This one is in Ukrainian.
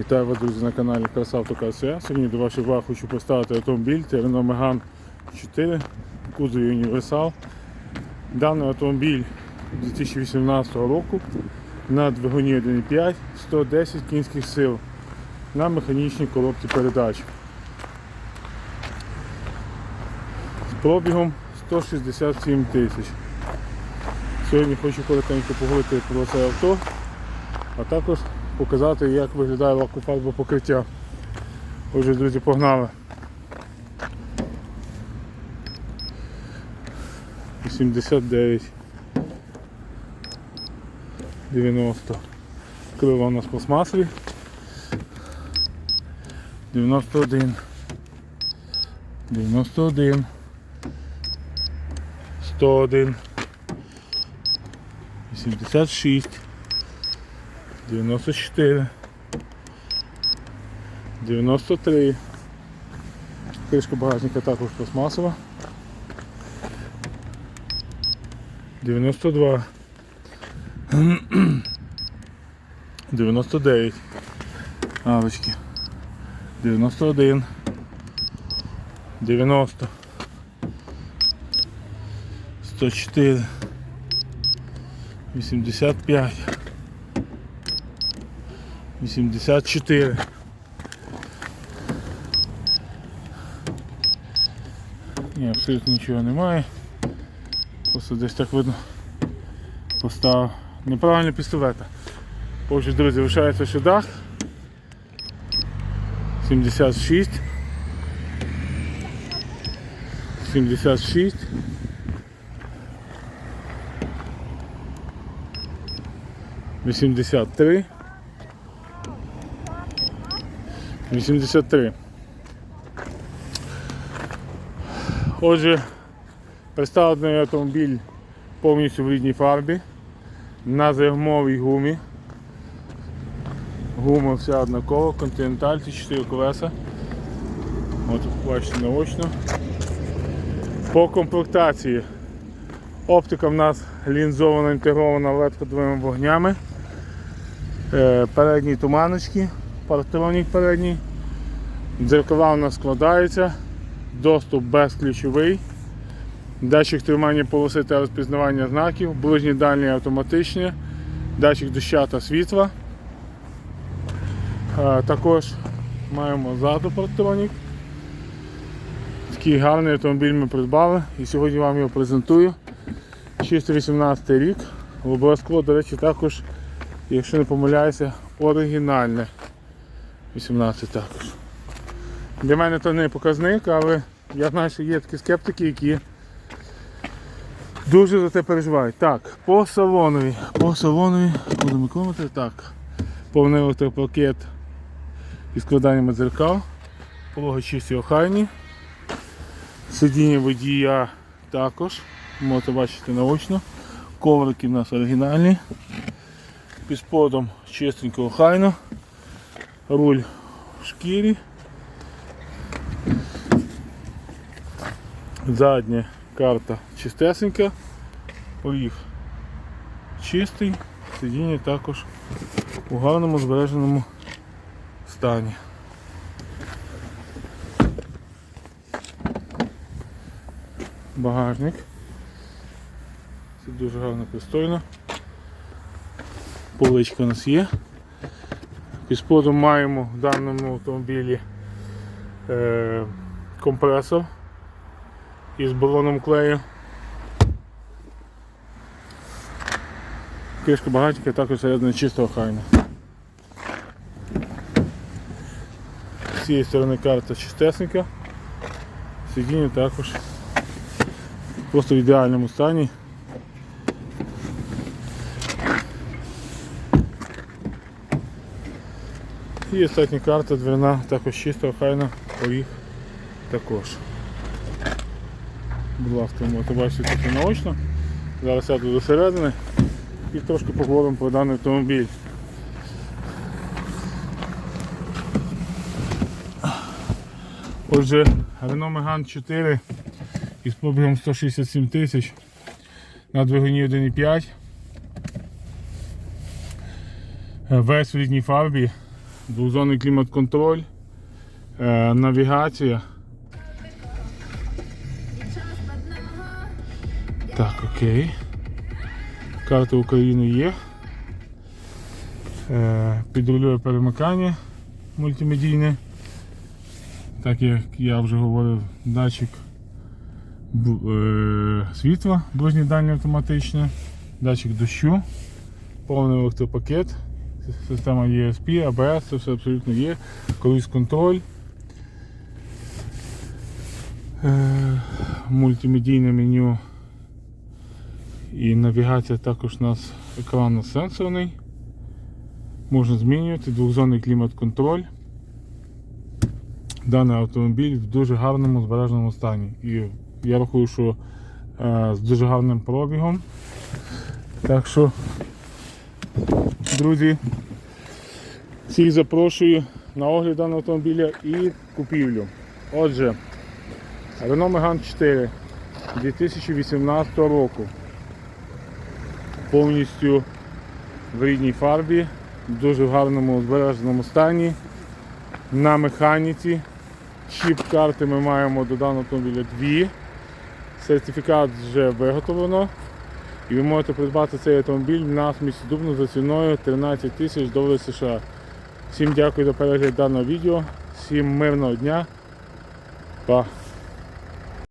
Вітаю вас, друзі, на каналі Красавто КСЯ. Сьогодні до вашої уваги хочу поставити автомобіль. Renault Megane 4, кузові універсал. Даний автомобіль 2018 року на двигуні 1.5, 110 кінських сил на механічній коробці передач. З пробігом 167 тисяч. Сьогодні хочу коротенько поговорити про це авто, а також показати, як виглядає лакофарбове покриття. Отже, друзі, погнали. 89 90 Крила у нас пластмасові. 91 91 101 86 94 93 Кришка багажника також пластмасова. 92 99 Авочки 91 90 104 85 84 Ні, абсолютно нічого немає. Просто десь так видно поставив неправильно пістолета. Отже, друзі, лишається ще дах. 76 76 83 83 Отже, представлений автомобіль повністю в рідній фарбі на зимовій гумі. Гума вся однакова, континенталь, ці 4 колеса. От бачите наочно. По комплектації оптика в нас лінзована інтегрована LED-ходовими вогнями. Е, Передні туманочки, партронік передній. Дзеркала у нас складаються, доступ безключовий. Датчик тримання полоси та розпізнавання знаків, ближнє дальнє автоматичне, датчик доща та світла. Е, Також маємо ззаду партронік. Такий гарний автомобіль ми придбали і сьогодні вам його презентую. Чисто 18 рік. Обов'язково, до речі, також, якщо не помиляюся, оригінальне. 18 також. Для мене то не показник, але я знаю, що є такі скептики, які дуже за це переживають. Так, по салонові. По салонові будемо комити. Так. Повний електропакет із складаннями дзеркал. Пологи чисті охайні. Сидіння водія також. Можете бачити наочно. Коврики в нас оригінальні. Під сподом чистенько охайно. Руль в шкірі. Задня карта чистесенька. Поріг чистий. Сидіння також у гарному збереженому стані. Багажник. Це дуже гарно пристойно. Поличка у нас є. Під сподом маємо в даному автомобілі е, компресор із балоном клею. Кришка багатька також середина чисто охайна. З цієї сторони карта чистесенька. Сидіння також просто в ідеальному стані. І остатня карта дверна також чисто охайна, поріг також. Будь ласка, можете бачити тут наочно. Зараз сяду до середини і трошки поговоримо про даний автомобіль. Отже, Renault Megane 4 із пробігом 167 тисяч на двигуні 1.5. Весь в рідній фарбі. двохзонний клімат-контроль, е, навігація. Так, окей. Карта України є. Е, підрульове перемикання мультимедійне. Так як я вже говорив, датчик е, світла, ближнє дальнє автоматичне, датчик дощу, повний електропакет, система ESP, ABS, це все абсолютно є, круїз контроль. Е, мультимедійне меню і навігація також у нас екран сенсорний. Можна змінювати двохзонний клімат-контроль. Даний автомобіль в дуже гарному збереженому стані. І я рахую, що е, з дуже гарним пробігом. Так що, друзі, всіх запрошую на огляд даного автомобіля і купівлю. Отже, Renault Megane 4 2018 року. Повністю в рідній фарбі, в дуже гарному збереженому стані, на механіці. Чіп карти ми маємо до даного автомобіля дві. Сертифікат вже виготовлено. І ви можете придбати цей автомобіль в місті Дубно за ціною 13 тисяч доларів США. Всім дякую за перегляд даного відео. Всім мирного дня. Па!